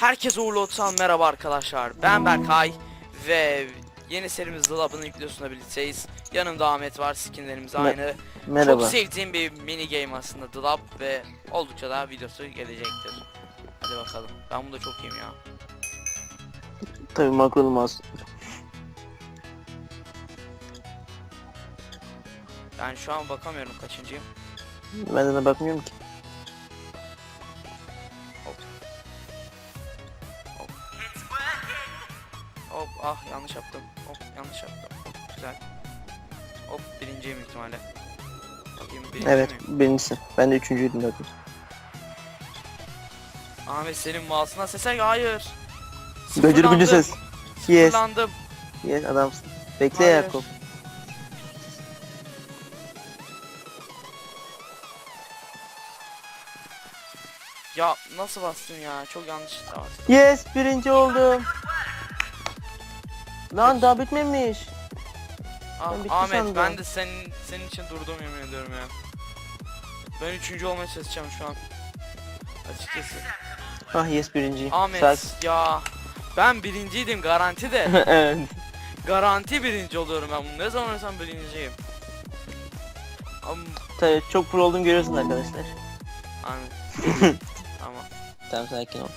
Herkese uğurlu olsun merhaba arkadaşlar. Ben Berkay ve yeni serimiz The Lab'ın ilk videosunda birlikteyiz. Yanımda Ahmet var, skinlerimiz Me- aynı. Merhaba. Çok sevdiğim bir mini game aslında The Lab ve oldukça da videosu gelecektir. Hadi bakalım. Ben bunda çok iyiyim ya. Tabii makro olmaz. Ben şu an bakamıyorum kaçıncıyım. Ben de bakmıyorum ki. Hop ah yanlış yaptım. Hop yanlış yaptım. Hop güzel. Hop birinciyim ihtimalle. Bakayım birinci Evet miyim? birincisi. Ben de üçüncüydüm zaten. Ahmet senin mouse'una sese hayır. Böcür gücü ses. Yes. Sıfırlandım. Yes adamsın. Bekle Hayır. Yakup. Ya nasıl bastın ya? Çok yanlış bastım. Yes birinci oldum. Lan daha bitmemiş. Ah, Ben bitti Ahmet sandım. ben de senin senin için durdum yemin ediyorum ya. Ben üçüncü olmaya çalışacağım şu an. Açıkçası. Ah yes birinciyim. Ahmet Sakin. ya ben birinciydim garanti de. evet. garanti birinci oluyorum ben bunu. Ne zaman oynasam birinciyim. Am Tabii çok pro oldum görüyorsun arkadaşlar. Ahmet. Tamam. Tamam sakin ol.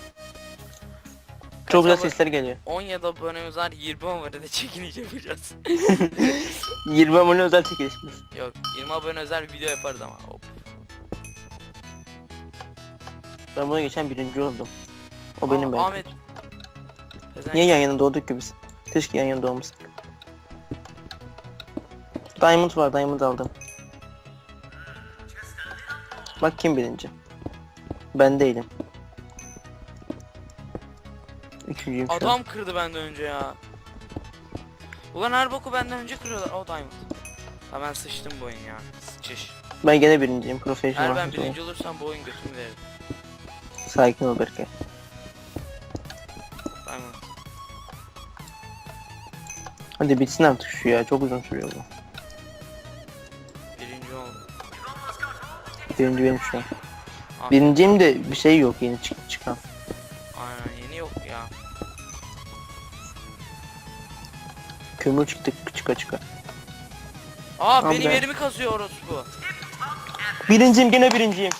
Çok güzel sesler geliyor. 17 abonemiz var 20 abonede çekiliş yapacağız. 20 abone özel çekilişimiz. Yok 20 abone özel bir video yaparız ama. Hop. Ben buna geçen birinci oldum. O Aa, benim ben. Ahmet. Niye yan yana doğduk ki biz? Keşke yan yana doğmasak. Diamond var, Diamond aldım. Bak kim birinci. Ben değilim. Üçüncüyüm şu an. Adam kırdı benden önce ya. Ulan her boku benden önce kırıyorlar. O diamond. Ha ben sıçtım bu oyun ya. Sıçış. Ben gene birinciyim. Professional. Eğer ben birinci olursam bu oyun götümü verir. Sakin ol. Diamond. Hadi bitsin artık şu ya. Çok uzun sürüyor bu. Birinci oldum. Birinci benim şu an. Abi, Birinciyim de bir şey yok yeni çık çıkan. Aynen yeni yok ya. Kömür çıktı çıka çıka. Aa Abi. benim yerimi kazıyor orospu. Birinciyim gene birinciyim.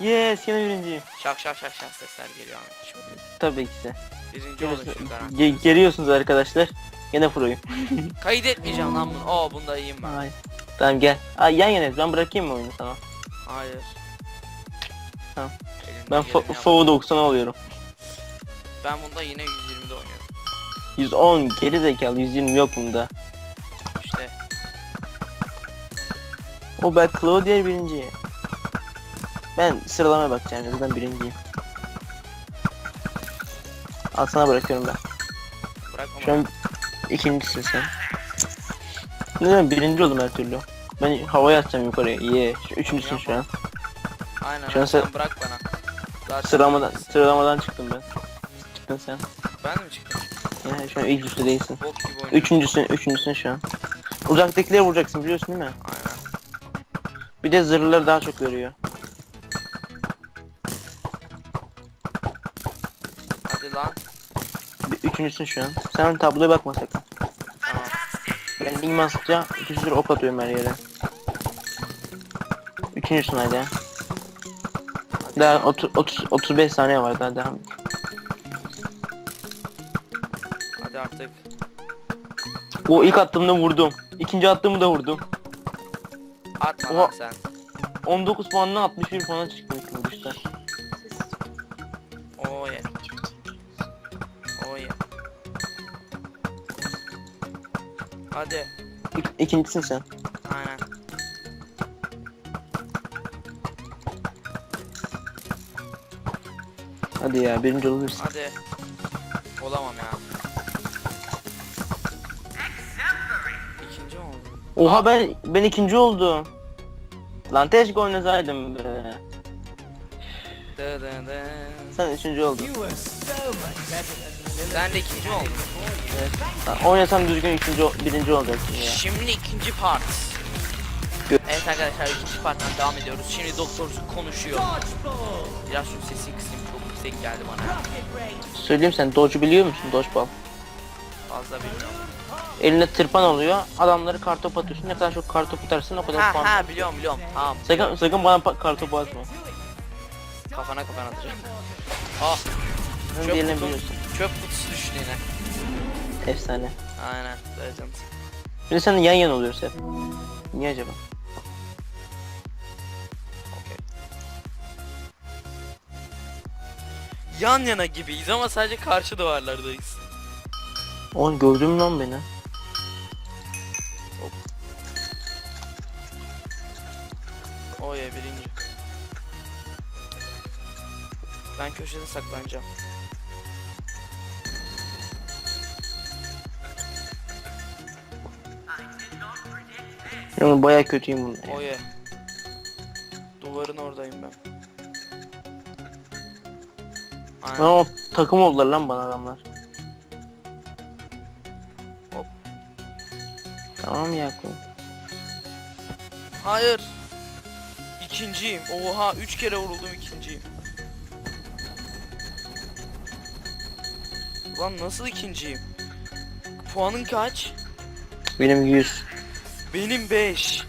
Yes gene birinciyim. Şak şak şak şak sesler geliyor Ahmet. Şimdi Tabii ki de. birinci garanti. Ge- geliyorsunuz arkadaşlar. Gene proyum. Kaydetmeyeceğim lan bunu. Oo bunda iyiyim ben. Ay. Tamam gel. Ay yan yanayız. Ben bırakayım mı oyunu sana? Hayır. Tamam. Elimden Ben geleni fo- yap- FOV 90 alıyorum. Ben bunda yine 120'de oynuyorum. 110 geri zekalı 120 yok bunda. İşte O ben Claudia birinci. Ben sıralamaya bakacağım. Zaten birinciyim. Al sana bırakıyorum ben. bırakma Şu an ikincisin sen. Ne demek birinci oldum her türlü. Ben havaya atacağım yukarıya. Ye. Şu üçüncüsün şu an. Aynen Şu an sen- sen bırak bana. Zaten Sıralamadan, birincisin. sıralamadan çıktım ben. Çıktın sen. Ben mi çıktım? Ya şu an ilk üstü değilsin. Bok gibi oynuyorum. Üçüncüsün, üçüncüsün şu an. Uzaktakileri vuracaksın biliyorsun değil mi? Aynen. Bir de zırhları daha çok veriyor. Hadi lan. Bir- Üçüncüsün şu an. Sen tabloya bakma sakın. Tamam. Ben basınca iki sürü ok atıyorum her yere. Üçüncüsün hadi. Daha lan. 30, 30, 35 saniye var daha devam. Hadi artık. O ilk attığımda vurdum. İkinci attığımı da vurdum. Atma Oha. lan sen. 19 puanla 61 puana çıktım ilk vuruşta. Oo ye. Oo ye. Hadi. İk, ikincisin sen. Aynen. Hadi ya birinci olabilirsin. Hadi. Olamam ya. İkinci oldum? Oha ben ben ikinci oldum. Lan keşke oynasaydım be. Dı dı dı. Sen üçüncü oldun. Ben de ikinci oldum. Evet. Lan Oynasam düzgün ikinci, ol- birinci olacaksın ya. Şimdi ikinci part. Evet arkadaşlar ikinci partiden devam ediyoruz. Şimdi doktor konuşuyor. Biraz şu sesini kısayım yüksek geldi bana. Söyleyeyim sen dodge biliyor musun? Dodgeball. Fazla bilmiyorum. Eline tırpan oluyor. Adamları kartop atıyorsun. Ne kadar çok kartop atarsın o kadar puan. Ha ha biliyorum biliyorum. Tamam. Sakın, sakın bana kartopu atma. Kafana kafana atacağım. Ah çöp, kutu, biliyorsun. çöp kutusu düştü yine. Efsane. Aynen. Legend. Bir de sen yan yana oluyoruz hep. Niye acaba? Yan yana gibiyiz ama sadece karşı duvarlardayız. Oğlum gördün mü lan beni? O ya birinci. Ben köşede saklanacağım. Yani baya kötüyüm bunda. O ya. Duvarın oradayım ben. Aynen. Lan o takım oldular lan bana adamlar. Hop. Tamam Yakup. Hayır. İkinciyim. Oha 3 kere vuruldum ikinciyim. Lan nasıl ikinciyim? Puanın kaç? Benim 100. Benim 5.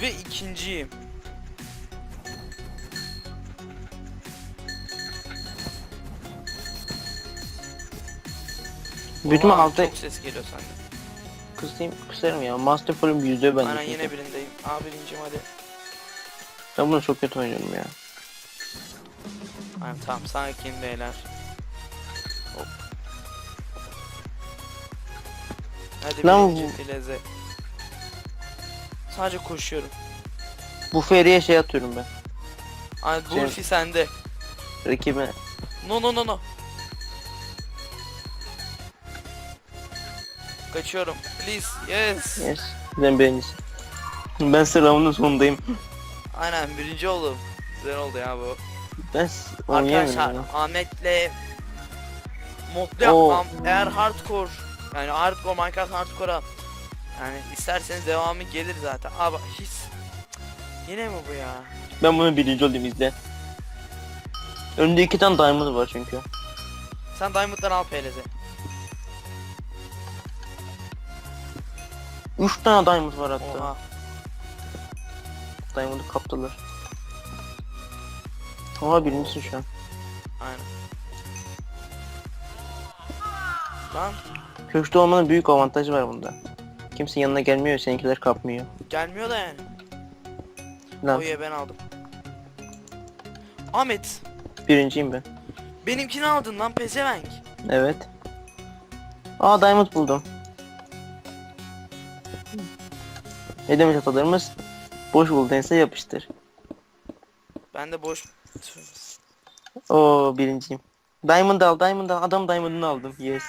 Ve ikinciyim. Bütün Oha, altta Çok ses geliyor senden. kısayım kısarım ya. Master Full'üm yüzüyor bende. Aynen çünkü. yine birindeyim. Aa birinciyim hadi. Ben bunu çok kötü oynuyorum ya. Aynen tamam sakin beyler. Hop. Hadi Lan birinci fileze. Sadece koşuyorum. Bu feriye şey atıyorum ben. Ay Şey- Burfi sende. Rakibe. No no no no. Kaçıyorum. Please. Yes. Yes. Ben birincisi. Ben sıramın sonundayım. Aynen birinci oldum. Güzel oldu ya bu. Ben. Arkadaşlar ya. Ahmet'le modlu yapmam. Eğer hardcore yani hardcore Minecraft hardcore'a yani isterseniz devamı gelir zaten. Abi hiç Yine mi bu ya? Ben bunu birinci olayım izle. Önünde iki tane diamond var çünkü. Sen Diamond'dan al PLZ. Üç tane diamond var hatta. Oha. Diamond'ı kaptılar. Oha birincisin şu an. Aynen. Lan Köşkte olmanın büyük avantajı var bunda. Kimse yanına gelmiyor, seninkiler kapmıyor. gelmiyor da yani. Lan Oye ben aldım. Ahmet birinciyim ben. benimkini aldın lan pezevenk. Evet. Aa diamond buldum. Ne demiş atalarımız? Boş bulduysa yapıştır. Ben de boş Oo birinciyim. Diamond al, diamond al. Adam diamond'ını aldım. Yes.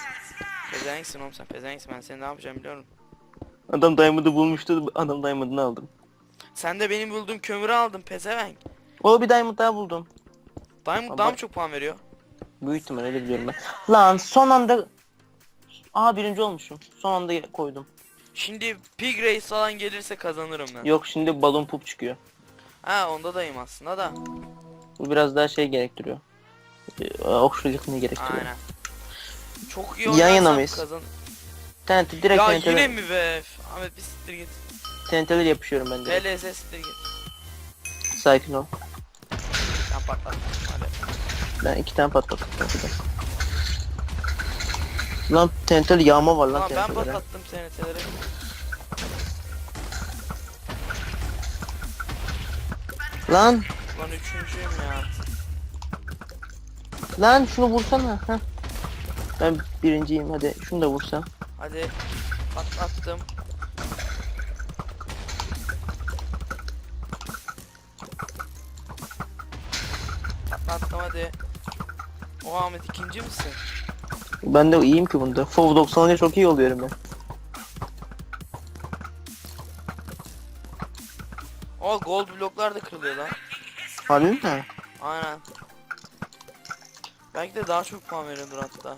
Pezevenksin oğlum sen pezevenksin ben seni ne yapacağım biliyorum. Adam diamond'ı bulmuştu. Adam diamond'ını aldım. Sen de benim bulduğum kömürü aldın pezevenk. O bir diamond daha buldum. Diamond Ama daha mı çok puan veriyor? Büyük ihtimal öyle biliyorum ben. Lan son anda... Aa birinci olmuşum. Son anda koydum. Şimdi Pig Race falan gelirse kazanırım ben. Yok şimdi balon pup çıkıyor. Ha onda dayım aslında da. Bu biraz daha şey gerektiriyor. Ee, okçuluk ne gerektiriyor? Aynen. Çok iyi Yan yana mıyız? Kazan... TNT direkt Ya TNT'ler, yine mi be? Ahmet bir siktir git. TNT'ler yapışıyorum ben de. PLS siktir git. Sakin ol. Sen patlat. Hadi. Ben iki tane patlattım. Lan TNT'li yağma var lan Tamam ben TNT'lere. patlattım TNT'leri. Lan Lan üçüncüyüm ya. lan şunu vursana. Heh. Ben birinciyim hadi şunu da vursam. Hadi patlattım. Patlattım hadi. O Ahmet ikinci misin? Ben de iyiyim ki bunda. FOV 90'a çok iyi oluyorum ben. O gold bloklar da kırılıyor lan. Harbi mi? Aynen. Belki de daha çok puan veriyordur hatta.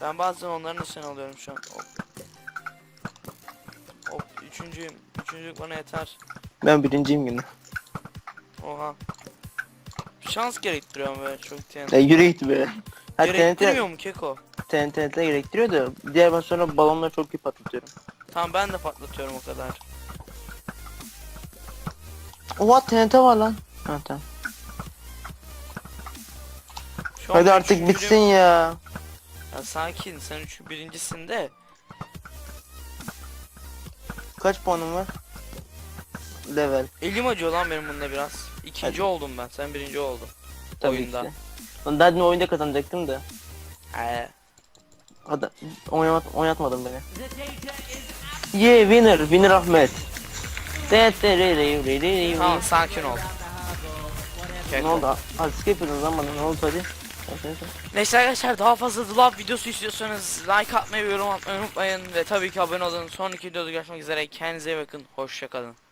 Ben bazen onların işini alıyorum şu an. Hop. Hop üçüncüyüm. Üçüncülük bana yeter. Ben birinciyim yine. Oha. Şans gerektiriyor böyle çok TNT. Ya yürü git be. Ha TNT, Gerektirmiyor mu Keko? TNT gerektiriyor da diğer ben sonra balonları çok iyi patlatıyorum. Tamam ben de patlatıyorum o kadar. Oha TNT var lan. Ha tamam. Şu an Hadi ben artık bitsin ya. Ya sakin sen üç birincisin de. Kaç puanım var? Level. Elim acıyor lan benim bunda biraz. İkinci Hadi. oldum ben sen birinci oldun. Tabii Oyunda. ki. Lan daha dün oyunda kazanacaktım da. Ee, Hadi oynat oynatmadın beni. Ye winner, winner Ahmet. Ne tamam sakin ol. Keko. oldu? Hadi skip lan bana ne oldu hadi. Neyse arkadaşlar daha fazla Love videosu istiyorsanız like atmayı ve yorum atmayı unutmayın. Ve tabii ki abone olun. Sonraki videoda görüşmek üzere. Kendinize iyi bakın. Hoşçakalın.